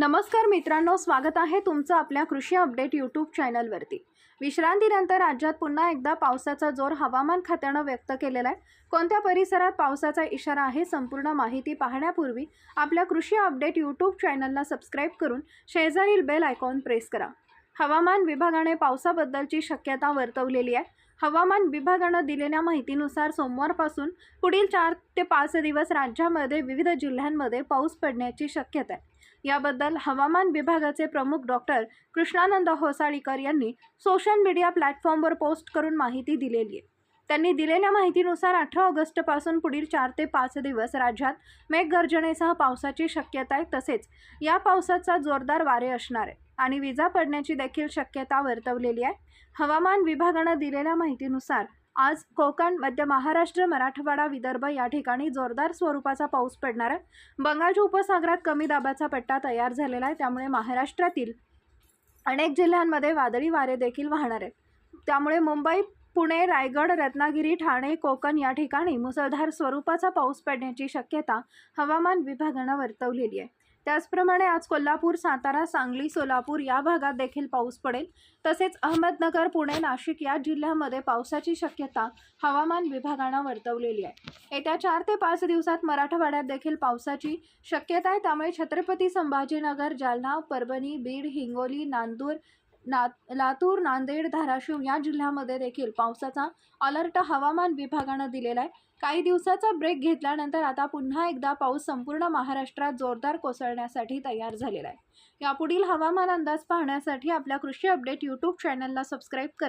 नमस्कार मित्रांनो स्वागत आहे तुमचं आपल्या कृषी अपडेट यूट्यूब चॅनलवरती. विश्रांतीनंतर राज्यात पुन्हा एकदा पावसाचा जोर हवामान खात्यानं व्यक्त केलेला आहे. कोणत्या परिसरात पावसाचा इशारा आहे संपूर्ण माहिती पाहण्यापूर्वी आपल्या कृषी अपडेट यूट्यूब चॅनलला सबस्क्राईब करून शेजारील बेल आयकॉन प्रेस करा. हवामान विभागाने पावसाबद्दलची शक्यता वर्तवलेली आहे. हवामान विभागानं दिलेल्या माहितीनुसार सोमवारपासून पुढील चार ते पाच दिवस राज्यामध्ये विविध जिल्ह्यांमध्ये पाऊस पडण्याची शक्यता आहे. याबद्दल हवामान विभागाचे प्रमुख डॉक्टर कृष्णानंद होसाळीकर यांनी सोशल मीडिया प्लॅटफॉर्मवर पोस्ट करून माहिती दिलेली आहे. त्यांनी दिलेल्या माहितीनुसार अठरा ऑगस्टपासून पुढील चार ते पाच दिवस राज्यात मेघगर्जनेसह पावसाची शक्यता आहे. तसेच या पावसाचा जोरदार वारे असणार आहे आणि विजा पडण्याची देखील शक्यता वर्तवलेली आहे. हवामान विभागानं दिलेल्या माहितीनुसार आज कोकण मध्य महाराष्ट्र मराठवाडा विदर्भ या ठिकाणी जोरदार स्वरूपाचा पाऊस पडणार आहे. बंगालच्या उपसागरात कमी दाबाचा पट्टा तयार झालेला आहे त्यामुळे महाराष्ट्रातील अनेक जिल्ह्यांमध्ये वादळी वारे देखील वाहणार आहेत. त्यामुळे मुंबई पुणे रायगड रत्नागिरी ठाणे कोकण या ठिकाणी मुसळधार स्वरूपाचा पाऊस पडण्याची शक्यता हवामान विभागानं वर्तवलेली आहे. त्याचप्रमाणे आज कोल्हापूर सातारा सांगली सोलापूर या भागात देखील पाऊस पडेल. तसेच अहमदनगर पुणे नाशिक या जिल्ह्यामध्ये पावसाची शक्यता हवामान विभागानं वर्तवलेली आहे. येत्या चार ते पाच दिवसात मराठवाड्यात देखील पावसाची शक्यता आहे. त्यामुळे छत्रपती संभाजीनगर जालना परभणी बीड हिंगोली नांदूर ना लातूर नांदेड धाराशिव या जिल्ह्यामध्ये देखील पावसाचा अलर्ट हवामान विभागानं दिलेला आहे. काही दिवसाचा ब्रेक घेतल्यानंतर आता पुन्हा एकदा पाऊस संपूर्ण महाराष्ट्रात जोरदार कोसळण्यासाठी तयार झालेला आहे. यापुढील हवामान अंदाज पाहण्यासाठी आपल्या कृषी अपडेट यूट्यूब चॅनलला सबस्क्राईब करा.